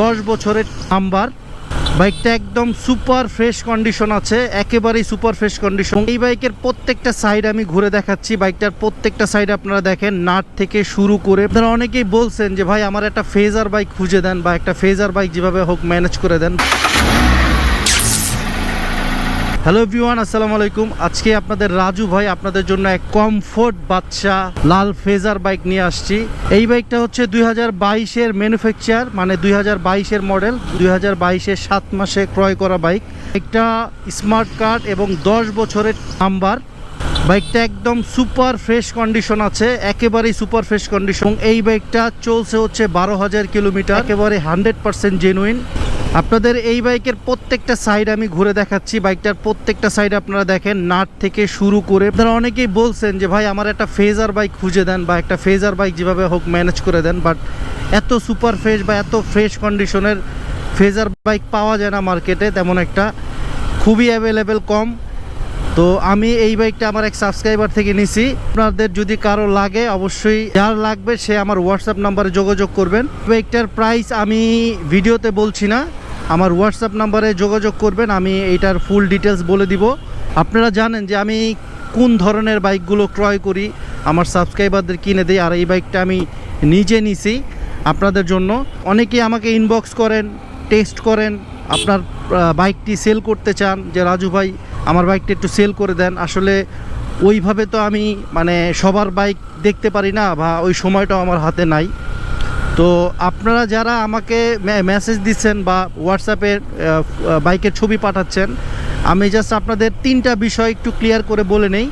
দশ বছরের নাম্বার বাইকটা একদম সুপার ফ্রেশ কন্ডিশন আছে, একেবারেই সুপার ফ্রেশ কন্ডিশন। এই বাইকের প্রত্যেকটা সাইড আমি ঘুরে দেখাচ্ছি, বাইকটার প্রত্যেকটা সাইড আপনারা দেখেন, নাট থেকে শুরু করে। আপনারা অনেকেই বলছেন যে, ভাই, আমার একটা ফেজার বাইক খুঁজে দেন বা একটা ফেজার বাইক যেভাবে হোক ম্যানেজ করে দেন। হ্যালো ভিওয়ান আসসালামু আলাইকুম। আজকে আপনাদের রাজু ভাই আপনাদের জন্য এক কমফোর্ট বাচ্চা লাল ফেজার বাইক নিয়ে আসছি। এই বাইকটা হচ্ছে দুই হাজার বাইশের ম্যানুফ্যাকচার মানে দুই হাজার বাইশের মডেল দুই হাজার বাইশের সাত মাসে ক্রয় করা বাইক একটা স্মার্ট কার্ড এবং দশ বছরের নাম্বার বাইকটা একদম সুপার ফ্রেশ কন্ডিশন আছে, একেবারেই সুপার ফ্রেশ কন্ডিশন এই বাইকটা চলছে হচ্ছে বারো হাজার কিলোমিটার একেবারে হান্ড্রেড পার্সেন্ট জেনুইন আপনাদের এই বাইকের প্রত্যেকটা সাইড আমি ঘুরে দেখাচ্ছি। বাইকটার প্রত্যেকটা সাইড আপনারা দেখেন, নাট থেকে শুরু করে আপনারা অনেকেই বলছেন যে, ভাই, আমার একটা ফেজার বাইক খুঁজে দেন বা একটা ফেজার বাইক যেভাবে হোক ম্যানেজ করে দেন বাট এত সুপার ফ্রেশ বা এত ফ্রেশ কন্ডিশনের ফেজার বাইক পাওয়া যায় না মার্কেটে তেমন একটা খুবই অ্যাভেলেবেল কম। তো আমি এই বাইকটা আমার এক সাবস্ক্রাইবার থেকে নিছি। আপনাদের যদি কারও লাগে, অবশ্যই যার লাগবে সে আমার হোয়াটসঅ্যাপ নাম্বারে যোগাযোগ করবেন। বাইকটার প্রাইস আমি ভিডিওতে বলছি না, আমার হোয়াটসঅ্যাপ নাম্বারে যোগাযোগ করবেন, আমি এইটার ফুল ডিটেলস বলে দিব। আপনারা জানেন যে আমি কোন ধরনের বাইকগুলো ক্রয় করি, আমার সাবস্ক্রাইবারদের কিনে দিই, আর এই বাইকটা আমি নিজে নিছি আপনাদের জন্য। অনেকেই আমাকে ইনবক্স করেন টেস্ট করেন, আপনার বাইকটি সেল করতে চান, যে রাজু ভাই আমার বাইকটা একটু সেল করে দেন। আসলে ওইভাবে তো আমি মানে সবার বাইক দেখতে পারি না বা ওই সময়টাও আমার হাতে নাই। তো আপনারা যারা আমাকে মেসেজ দিচ্ছেন বা হোয়াটসঅ্যাপে বাইকের ছবি পাঠাচ্ছেন, আমি জাস্ট আপনাদের তিনটা বিষয় একটু ক্লিয়ার করে বলে নেই।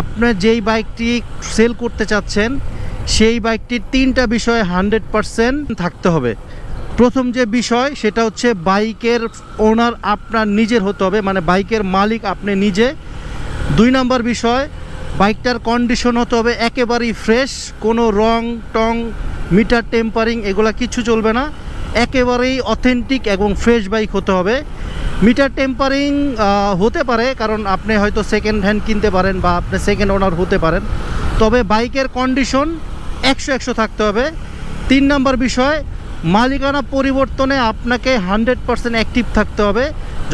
আপনার যেই বাইকটি সেল করতে চাচ্ছেন, সেই বাইকটির তিনটা বিষয় হান্ড্রেড পারসেন্ট থাকতে হবে। প্রথম যে বিষয়, সেটা হচ্ছে বাইকের ওনার আপনার নিজের হতে হবে মানে বাইকের মালিক আপনি নিজে। দুই নম্বর বিষয়, বাইকটার কন্ডিশন হতে হবে একেবারেই ফ্রেশ কোনো রং, টং মিটার টেম্পারিং এগুলা কিছু চলবে না। একেবারেই অথেন্টিক এবং ফ্রেশ বাইক হতে হবে। মিটার টেম্পারিং হতে পারে, কারণ আপনি হয়তো সেকেন্ড হ্যান্ড কিনতে পারেন বা আপনি সেকেন্ড ওনার হতে পারেন। তবে বাইকের কন্ডিশন একশো একশো থাকতে হবে। তিন নম্বর বিষয় মালিকানা পরিবর্তনে আপনাকে হান্ড্রেড পারসেন্ট অ্যাক্টিভ থাকতে হবে।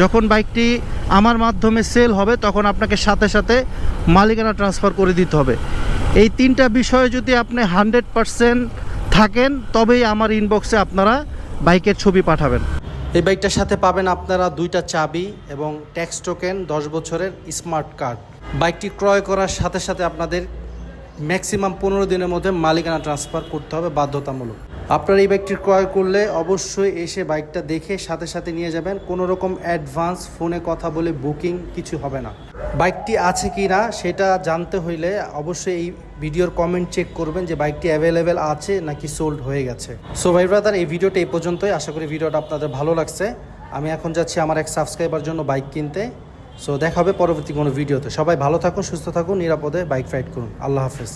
যখন বাইকটি আমার মাধ্যমে সেল হবে, তখন আপনাকে সাথে সাথে মালিকানা ট্রান্সফার করে দিতে হবে। এই তিনটা বিষয়ে যদি আপনি হান্ড্রেড পারসেন্ট থাকেন, তবেই আমার ইনবক্সে আপনারা বাইকের ছবি পাঠাবেন। এই বাইকটার সাথে পাবেন আপনারা দুইটা চাবি এবং ট্যাক্স টোকেন, দশ বছরের স্মার্ট কার্ড। বাইকটি ক্রয় করার সাথে সাথে আপনাদের ম্যাক্সিমাম পনেরো দিনের মধ্যে মালিকানা ট্রান্সফার করতে হবে বাধ্যতামূলক। আপনার এই বাইকটি ক্রয় করলে অবশ্যই এসে বাইকটা দেখে সাথে সাথে নিয়ে যাবেন। কোনো রকম অ্যাডভান্স ফোনে কথা বলে বুকিং কিছু হবে না। বাইকটি আছে কি না সেটা জানতে হইলে অবশ্যই এই ভিডিওর কমেন্ট চেক করবেন যে বাইকটি অ্যাভেলেবেল আছে নাকি সোল্ড হয়ে গেছে। সো ভাই ব্রাদার, এই ভিডিওটা এই পর্যন্তই। আশা করি ভিডিওটা আপনাদের ভালো লাগছে। আমি এখন যাচ্ছি আমার এক সাবস্ক্রাইবার জন্য বাইক কিনতে। সো দেখা হবে পরবর্তী কোনো ভিডিওতে। সবাই ভালো থাকুন, সুস্থ থাকুন, নিরাপদে বাইক রাইড করুন। আল্লাহ হাফেজ।